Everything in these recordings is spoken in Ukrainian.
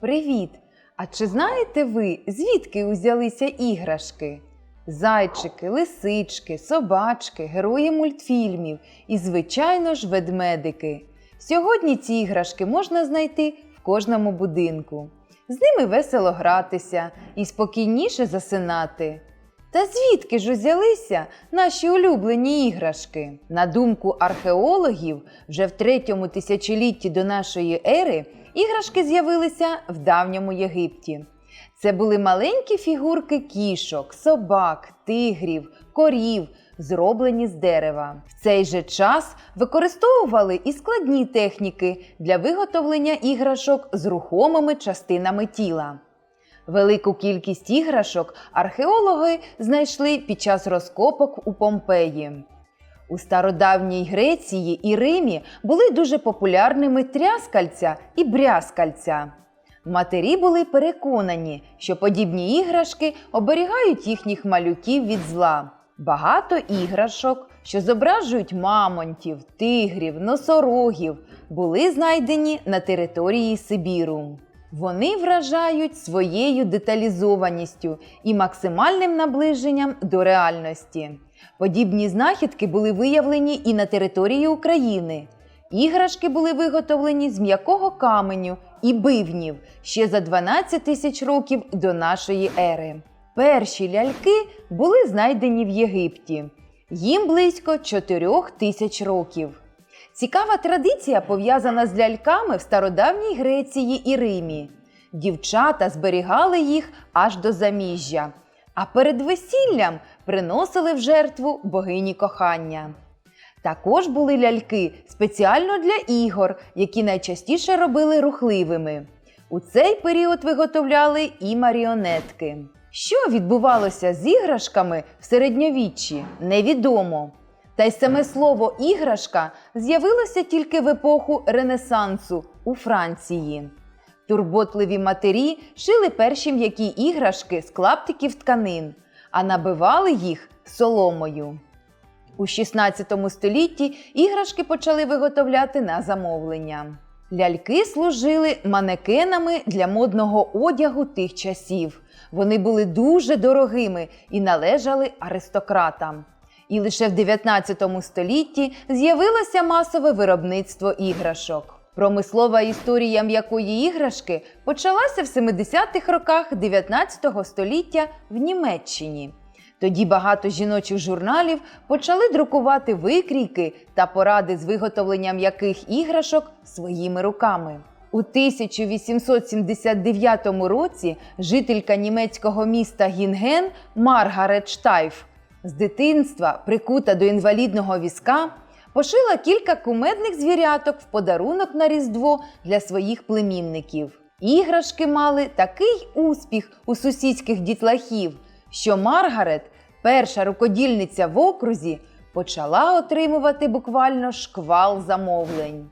Привіт! А чи знаєте ви, звідки узялися іграшки? Зайчики, лисички, собачки, герої мультфільмів і, звичайно ж, ведмедики. Сьогодні ці іграшки можна знайти в кожному будинку. З ними весело гратися і спокійніше засинати. Та звідки ж узялися наші улюблені іграшки? На думку археологів, вже в третьому тисячолітті до нашої ери іграшки з'явилися в давньому Єгипті. Це були маленькі фігурки кішок, собак, тигрів, корів, зроблені з дерева. В цей же час використовували і складні техніки для виготовлення іграшок з рухомими частинами тіла. Велику кількість іграшок археологи знайшли під час розкопок у Помпеї. У стародавній Греції і Римі були дуже популярними тряскальця і брязкальця. Матері були переконані, що подібні іграшки оберігають їхніх малюків від зла. Багато іграшок, що зображують мамонтів, тигрів, носорогів, були знайдені на території Сибіру. Вони вражають своєю деталізованістю і максимальним наближенням до реальності. Подібні знахідки були виявлені і на території України. Іграшки були виготовлені з м'якого каменю і бивнів ще за 12 тисяч років до нашої ери. Перші ляльки були знайдені в Єгипті. Їм близько 4 тисяч років. Цікава традиція пов'язана з ляльками в стародавній Греції і Римі. Дівчата зберігали їх аж до заміжжя, а перед весіллям приносили в жертву богині кохання. Також були ляльки спеціально для ігор, які найчастіше робили рухливими. У цей період виготовляли і маріонетки. Що відбувалося з іграшками в середньовіччі, невідомо. Та й саме слово іграшка з'явилося тільки в епоху Ренесансу у Франції. Турботливі матері шили перші м'які іграшки з клаптиків тканин, а набивали їх соломою. У 16 столітті іграшки почали виготовляти на замовлення. Ляльки служили манекенами для модного одягу тих часів. Вони були дуже дорогими і належали аристократам. І лише в 19 столітті з'явилося масове виробництво іграшок. Промислова історія м'якої іграшки почалася в 70-х роках 19 століття в Німеччині. Тоді багато жіночих журналів почали друкувати викрійки та поради з виготовлення м'яких іграшок своїми руками. У 1879 році жителька німецького міста Гінген Маргарет Штайф з дитинства, прикута до інвалідного візка, пошила кілька кумедних звіряток в подарунок на Різдво для своїх племінників. Іграшки мали такий успіх у сусідських дітлахів, що Маргарет, перша рукодільниця в окрузі, почала отримувати буквально шквал замовлень.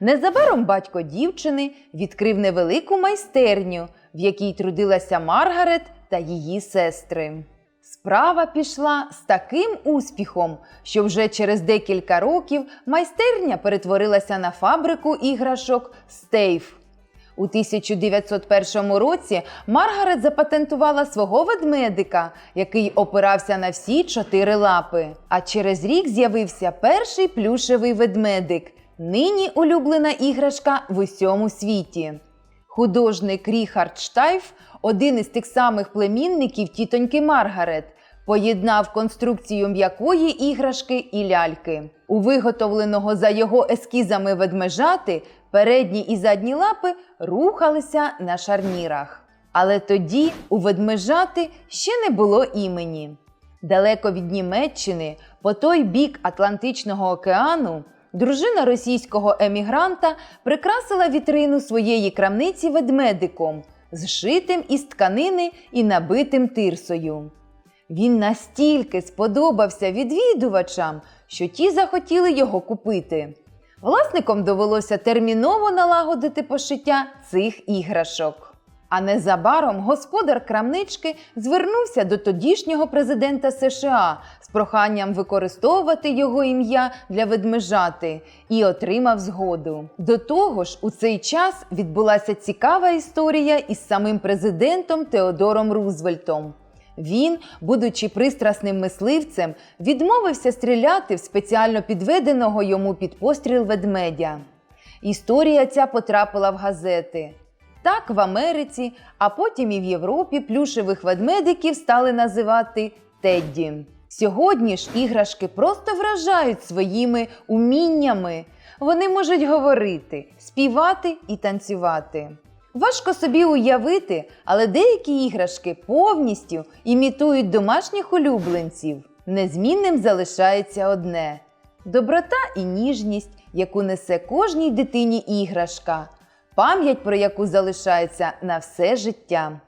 Незабаром батько дівчини відкрив невелику майстерню, в якій трудилася Маргарет та її сестри. Справа пішла з таким успіхом, що вже через декілька років майстерня перетворилася на фабрику іграшок Стейф. У 1901 році Маргарет запатентувала свого ведмедика, який опирався на всі чотири лапи. А через рік з'явився перший плюшевий ведмедик, нині улюблена іграшка в усьому світі. Художник Ріхард Штайф, один із тих самих племінників тітоньки Маргарет, поєднав конструкцію м'якої іграшки і ляльки. У виготовленого за його ескізами ведмежати передні і задні лапи рухалися на шарнірах. Але тоді у ведмежати ще не було імені. Далеко від Німеччини, по той бік Атлантичного океану, дружина російського емігранта прикрасила вітрину своєї крамниці ведмедиком, зшитим із тканини і набитим тирсою. Він настільки сподобався відвідувачам, що ті захотіли його купити. Власникам довелося терміново налагодити пошиття цих іграшок. А незабаром господар крамнички звернувся до тодішнього президента США з проханням використовувати його ім'я для ведмежати і отримав згоду. До того ж, у цей час відбулася цікава історія із самим президентом Теодором Рузвельтом. Він, будучи пристрасним мисливцем, відмовився стріляти в спеціально підведеного йому під постріл ведмедя. Історія ця потрапила в газети. Так в Америці, а потім і в Європі плюшевих ведмедиків стали називати Тедді. Сьогодні ж іграшки просто вражають своїми уміннями. Вони можуть говорити, співати і танцювати. Важко собі уявити, але деякі іграшки повністю імітують домашніх улюбленців. Незмінним залишається одне доброта і ніжність, яку несе кожній дитині іграшка, пам'ять про яку залишається на все життя.